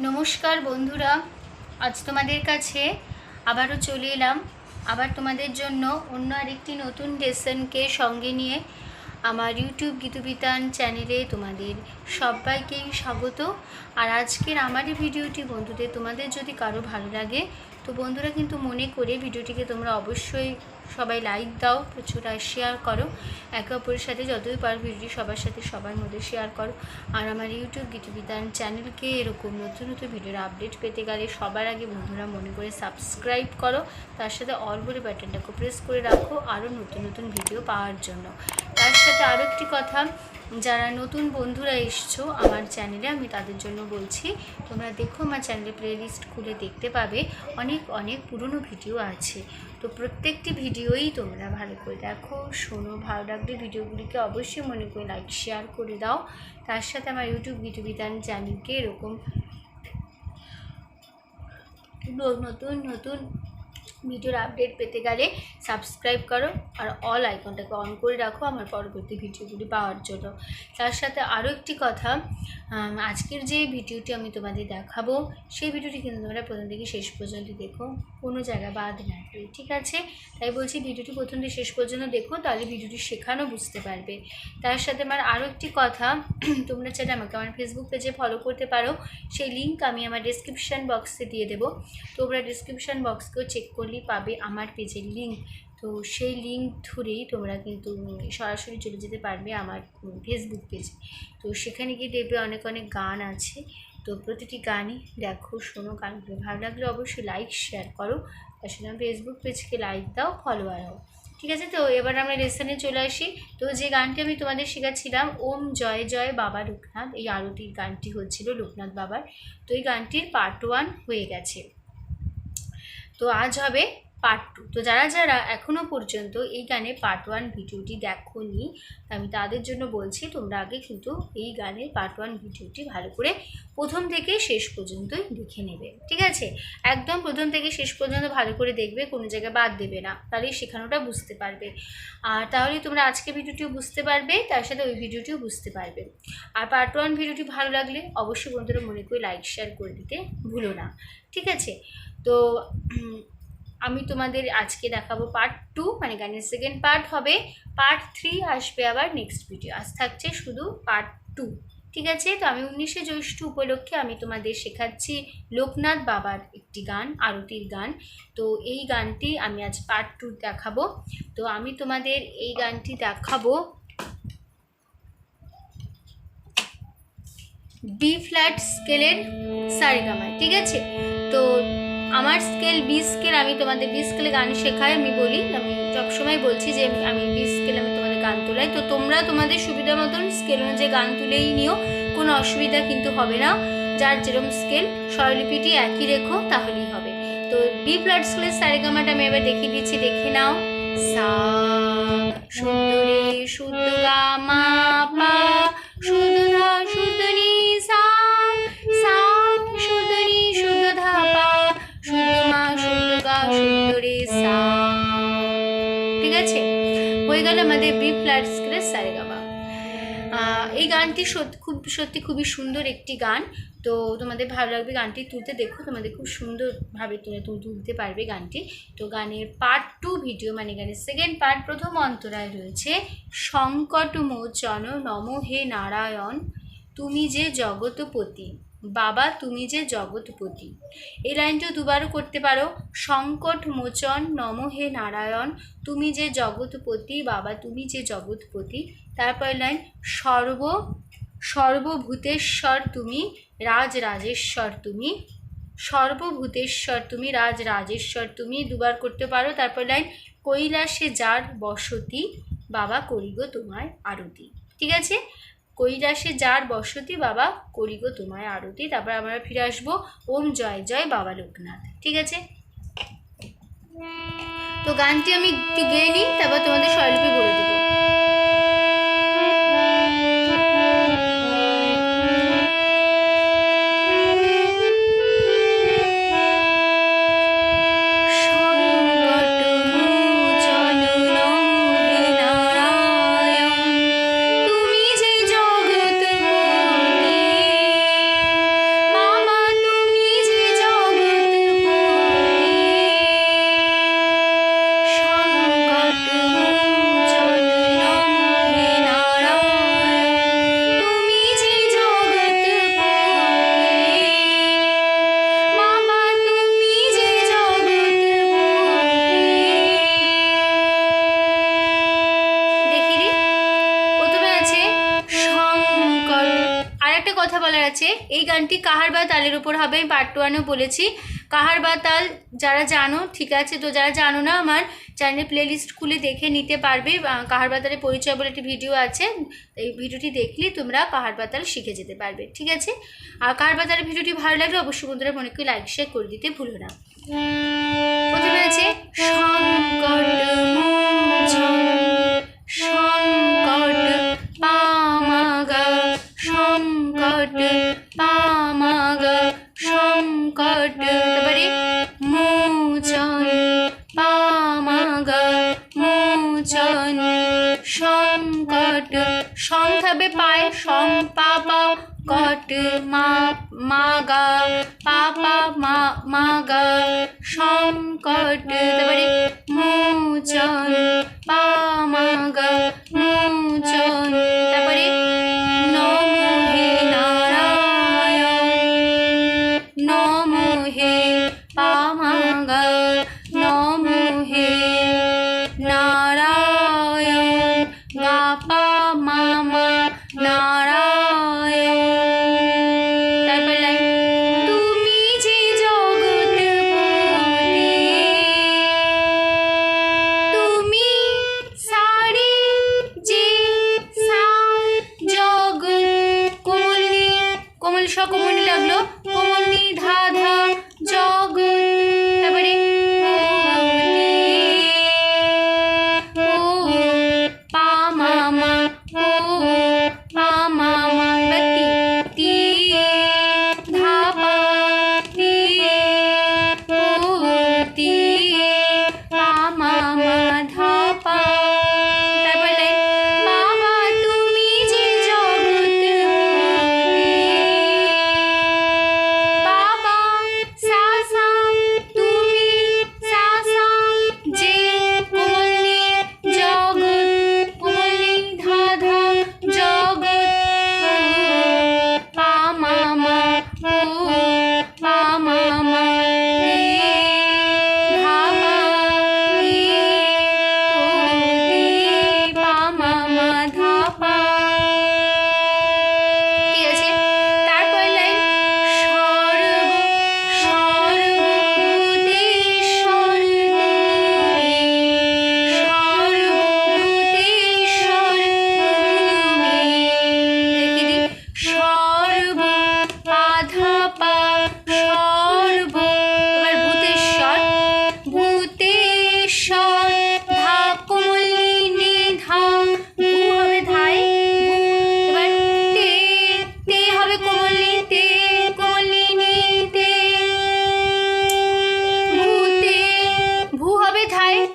নমস্কার বন্ধুরা, আজ তোমাদের কাছে আবারও চলে এলাম। আবার তোমাদের জন্য অন্য আরেকটি নতুন লেসনকে সঙ্গে নিয়ে আমার ইউটিউব গীতবিতান চ্যানেলে তোমাদের সবাইকেই স্বাগত। আর আজকের আমার এই ভিডিওটি বন্ধুদের, তোমাদের যদি কারও ভালো লাগে তো বন্ধুরা কিন্তু মনে করে ভিডিওটিকে তোমরা অবশ্যই সবাই লাইক দাও প্রচুর আর শেয়ার করো। একে অপরের সাথে যতই পারো ভিডিওটি সবার সাথে সবার মধ্যে শেয়ার করো। আর আমার ইউটিউব গীতবিতান চ্যানেলকে এরকম নতুন নতুন ভিডিওর আপডেট পেতে গেলে সবার আগে বন্ধুরা মনে করে সাবস্ক্রাইব করো। তার সাথে অল বলে বাটনটাকে প্রেস করে রাখো আরও নতুন নতুন ভিডিও পাওয়ার জন্য। তার সাথে আরও একটি কথা। যারা নতুন বন্ধুরা এসছো আমার চ্যানেলে আমি তাদের জন্য বলছি, তোমরা দেখো আমার চ্যানেলে প্লেলিস্ট খুলে দেখতে পাবে। অনেক অনেক পুরনো ভিডিও আছে। তো প্রত্যেকটি ভিডিওই তোমরা ভালো করে দেখো, শোনো, ভালো লাগলে ভিডিওগুলিকে অবশ্যই মনে করে লাইক শেয়ার করে দাও। তার সাথে আমার ইউটিউব গীতবিতান চ্যানেলকে এরকম নতুন নতুন ভিডিওর আপডেট পেতে গেলে সাবস্ক্রাইব করো আর অল আইকনটাকে অন করে রাখো আমার পরবর্তী ভিডিওগুলি পাওয়ার জন্য। তার সাথে আরও একটি কথা আজকের যে ভিডিওটি আমি তোমাদের দেখাবো, সেই ভিডিওটি কিন্তু তোমরা প্রথম থেকে শেষ পর্যন্ত দেখো, কোনো জায়গা বাদ না ঠিক আছে? তাই বলছি ভিডিওটি প্রথম থেকে শেষ পর্যন্ত দেখো, তাহলে ভিডিওটি শেখানো বুঝতে পারবে। তার সাথে আমার আরও একটি কথা, তোমরা চাইলে আমাকে আমার ফেসবুক পেজে ফলো করতে পারো। সেই লিঙ্ক আমি আমার ডিসক্রিপশান বক্সে দিয়ে দেবো। তোমরা ডিসক্রিপশান বক্সকেও চেক করলেই পাবে আমার পেজের লিঙ্ক তো সেই লিঙ্ক ধরেই তোমরা কিন্তু সরাসরি চলে যেতে পারবে আমার ফেসবুক পেজে তো সেখানে গিয়ে দেখবে অনেক অনেক গান আছে। তো প্রতিটি গানই দেখো, শোনো গানগুলো ভালো লাগলে অবশ্যই লাইক শেয়ার করো। তার আমার ফেসবুক পেজকে লাইক দাও ফলোয়ার হও। ঠিক আছে তো? এবার আমরা লেসনে চলে আসি। তো যে গানটি আমি তোমাদের শেখাচ্ছিলাম, ওম জয় জয় বাবা লোকনাথ এই আরতির গানটি হচ্ছিল লোকনাথ বাবার। তো এই গানটির পার্ট ওয়ান হয়ে গেছে। তো আজ হবে পার্ট টু তো যারা যারা এখনও পর্যন্ত এই গানের পার্ট ওয়ান ভিডিওটি দেখোনি, আমি তাদের জন্য বলছি তোমরা আগে কিন্তু এই গানের পার্ট ওয়ান ভিডিওটি ভালো করে প্রথম থেকে শেষ পর্যন্তই দেখে নেবে, ঠিক আছে? একদম প্রথম থেকে শেষ পর্যন্ত ভালো করে দেখবে, কোনো জায়গায় বাদ দেবে না, তাহলেই শেখানোটা বুঝতে পারবে। আর তাহলে তোমরা আজকে ভিডিওটিও বুঝতে পারবে, তার সাথে ওই ভিডিওটিও বুঝতে পারবে। আর পার্ট ওয়ান ভিডিওটি ভালো লাগলে অবশ্যই বন্ধুরা মনে করে লাইক শেয়ার করে দিতে ভুলো না, ঠিক আছে? তো আমি তোমাদের আজকে দেখাবো পার্ট টু মানে গানের সেকেন্ড পার্ট হবে। পার্ট থ্রি আসবে আবার নেক্সট ভিডিও আজ থাকছে শুধু পার্ট টু ঠিক আছে? তো আমি উনিশে জ্যৈষ্ঠ উপলক্ষে আমি তোমাদের শেখাচ্ছি লোকনাথ বাবার একটি গান, আরতির গান। তো এই গানটি আমি আজ পার্ট টু দেখাবো। তো আমি তোমাদের এই গানটি দেখাবো। বি ফ্ল্যাট স্কেলের সারেগামায়, ঠিক আছে? তো আমার স্কেল বি স্কেল আমি তোমাদের বি স্কেলে গান শেখাই, আমি বলি, আমি সবসময় বলছি যে আমি বি স্কেল আমি তোমাদের গান তোলাই। তো তোমরা তোমাদের সুবিধা মতন স্কেল অনুযায়ী গান তুলেই নিও, কোনো অসুবিধা কিন্তু হবে না। যার যেরকম স্কেল স্বরলিপিটি একই রেখো, তাহলেই হবে। তো বি ফ্ল্যাট স্কেলের সারেগামাটা আমি এবার দেখিয়ে দিচ্ছি, দেখে নাও। সা, সুন্দরী শুদ্ধ মা, পা গানটি সত্যি খুব সত্যি খুবই সুন্দর একটি গান। তো তোমাদের ভালো লাগবে গানটি তুলতে। দেখো, তোমাদের খুব সুন্দরভাবে তুলে তুলতে পারবে গানটি। তো গানের পার্ট টু ভিডিও মানে গানের সেকেন্ড পার্ট প্রথম অন্তরায় রয়েছে সংকট মোচন নম হে নারায়ণ, তুমি যে জগতপতি, বাবা তুমি যে জগৎপতি এই লাইনটিও দুবারও করতে পারো সংকট মোচন নম হে নারায়ণ, তুমি যে জগৎপতি বাবা তুমি যে জগৎপতি তারপর লাইন, সর্ব সর্বভূতেশ্বর তুমি রাজ রাজেশ্বর তুমি। সর্বভূতেশ্বর তুমি রাজ রাজেশ্বর তুমি। দুবার করতে পারো, তারপর লাইন, কৈলাসে যার বসতি, বাবা করিগো তোমায় আরতি। ঠিক আছে? কৈলাসে যার বসতি, বাবা করিগো তোমায় আরতি। তারপর আমরা ফিরে আসব, ওম জয় জয় বাবা লোকনাথ। ঠিক আছে? তো গানটি আমি একটু গেয়ে নিই, তারপর তোমাদের স্বরলিপি বলে দেবো। এই গানটি কাহার বা তালের উপর হবে? আমি পার্ট ওয়ানেও বলেছি। কাহার বা তাল, যারা জানো, ঠিক আছে? তো যারা জানো না আমার চ্যানেল প্লেলিস্ট খুলে দেখে নিতে পারবে। কাহার বাতালের পরিচয় বলে একটি ভিডিও আছে। এই ভিডিওটি দেখলে তোমরা কাহার বাতাল শিখে যেতে পারবে, ঠিক আছে? আর কাহার বাতালের ভিডিওটি ভালো লাগলে অবশ্যই বন্ধুরা মনে করে লাইক শেয়ার করে দিতে ভুলো না। প্রথমে আছে সংকট সংকট পামাগা সংকট সংখ্যাবে পায় সং কট, মা, মাগা, পাপা, মা, মাগা, সংকট তারপরে পা পামাগা মোচন তারপরে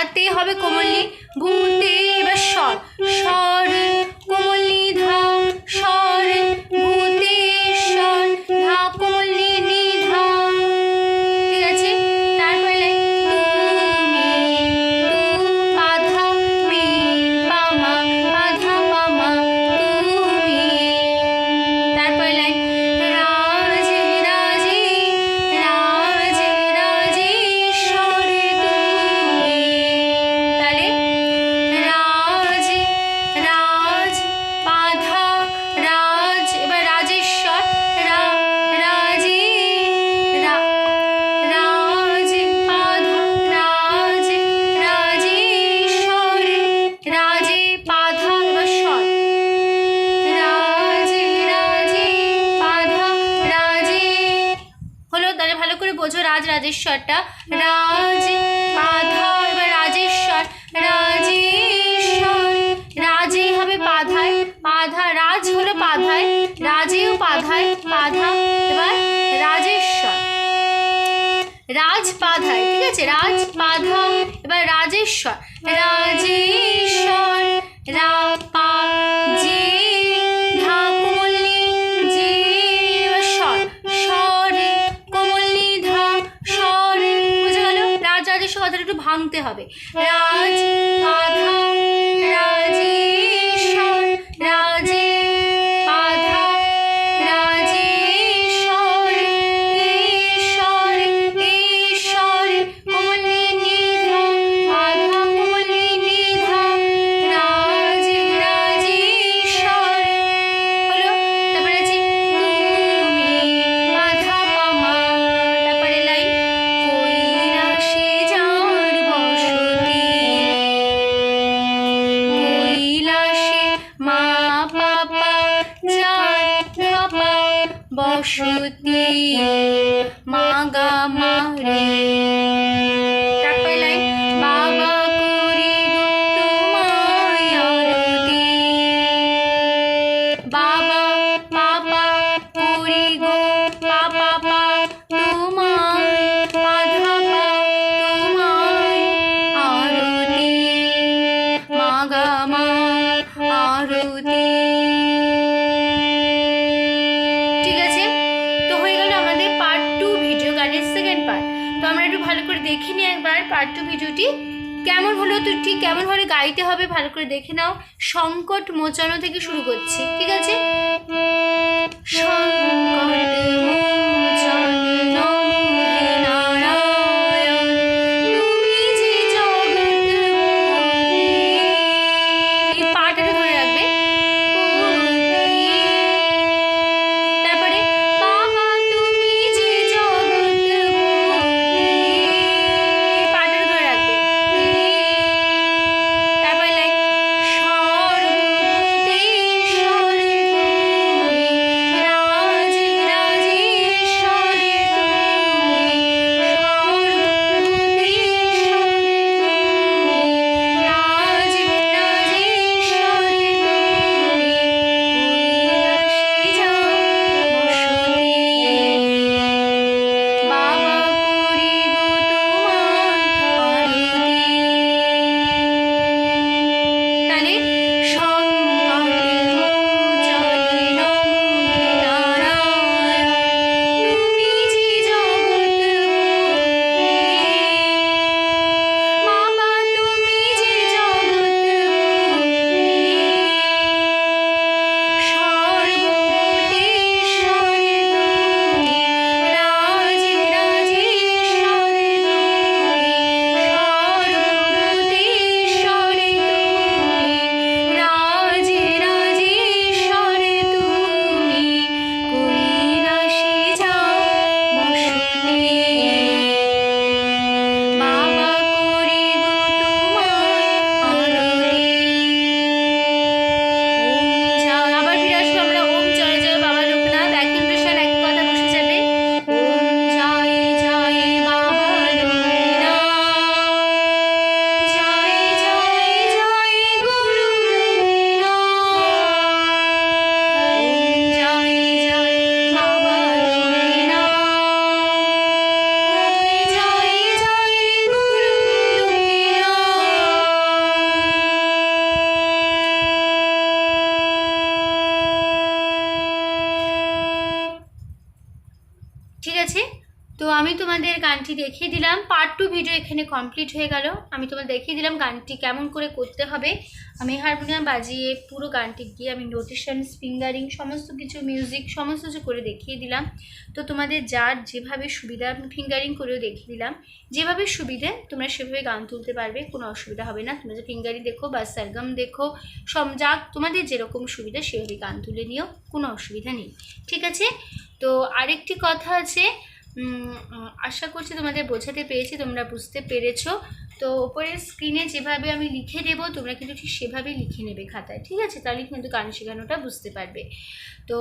আর তে হবে কোমলি। ভূতে এবার স্বর রাজ রাজেশ্বরটা রাজ পাধা এবার রাজেশ্বর রাজেশ্বর, রাজে হবে পাধায় পাধা রাজ হলো পাধায় রাজেও পাধায় পাধা এবার রাজেশ্বর। রাজ পাধায় ঠিক আছে? রাজ পাধা এবার রাজেশ্বর রাজেশ্বর। কথাটা একটু ভাঙতে হবে রাজ পাধা মাগা মারে কেমন হলো তো ঠিক কেমন হলে গাইতে হবে ভালো করে দেখে নাও। সংকট মোচানো থেকে শুরু করছি, ঠিক আছে? সংকট তো আমি তোমাদের গানটি দেখিয়ে দিলাম। পার্ট টু ভিডিও এখানে কমপ্লিট হয়ে গেল। আমি তোমাদের দেখিয়ে দিলাম গানটি কেমন করে করতে হবে। আমি হারমোনিয়াম বাজিয়ে পুরো গানটি গিয়ে আমি নোটেশন ফিঙ্গারিং সমস্ত কিছু মিউজিক সমস্ত কিছু করে দেখিয়ে দিলাম। তো তোমাদের যার যেভাবে সুবিধা ফিঙ্গারিং করেও দেখিয়ে দিলাম। যেভাবে সুবিধে তোমরা সেভাবে গান তুলতে পারবে, কোনো অসুবিধা হবে না। তোমরা যে ফিঙ্গারিং দেখো বা সারগাম দেখো সব যা তোমাদের যেরকম সুবিধা সেভাবে গান তুলে নিও, কোনো অসুবিধা নেই। ঠিক আছে? তো আরেকটি কথা আছে আশা করছি তোমাদের বোঝাতে পেরেছি, তোমরা বুঝতে পেরেছ। তো ওপরের স্ক্রিনে যেভাবে আমি লিখে দেবো, তোমরা কিন্তু ঠিক সেভাবেই লিখে নেবে খাতায়, ঠিক আছে? তাহলে কিন্তু গান শেখানোটা বুঝতে পারবে। তো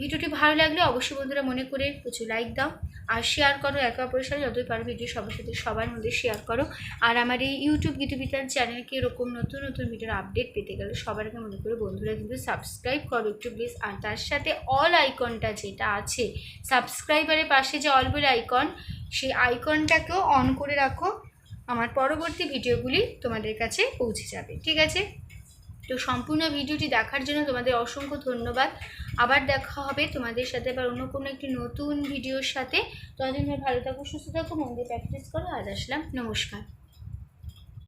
ভিডিওটি ভালো লাগলে অবশ্যই বন্ধুরা মনে করে কিছু লাইক দাও। আর শেয়ার করো, একে অপরের সাথে যতই পারো ভিডিও সবার সাথে সবার মধ্যে শেয়ার করো। আর আমার এই ইউটিউব গীতবিতান চ্যানেলকে এরকম নতুন নতুন ভিডিওর আপডেট পেতে গেলে সবার আগে মনে করে বন্ধুরা কিন্তু সাবস্ক্রাইব করো একটু প্লিজ আর তার সাথে অল আইকনটা যেটা আছে সাবস্ক্রাইবারের পাশে যে অল বলে আইকন সেই আইকনটাকেও অন করে রাখো। আমার পরবর্তী ভিডিওগুলি তোমাদের কাছে পৌঁছে যাবে। ঠিক আছে? তো সম্পূর্ণ ভিডিওটি দেখার জন্য তোমাদের অসংখ্য ধন্যবাদ। আবার দেখা হবে তোমাদের সাথে আবার অন্য কোনো একটি নতুন ভিডিওর সাথে। তোমাদের ভালো থাকো, সুস্থ থাকো মন্দির প্র্যাকটিস করো। আজ আসলাম। নমস্কার।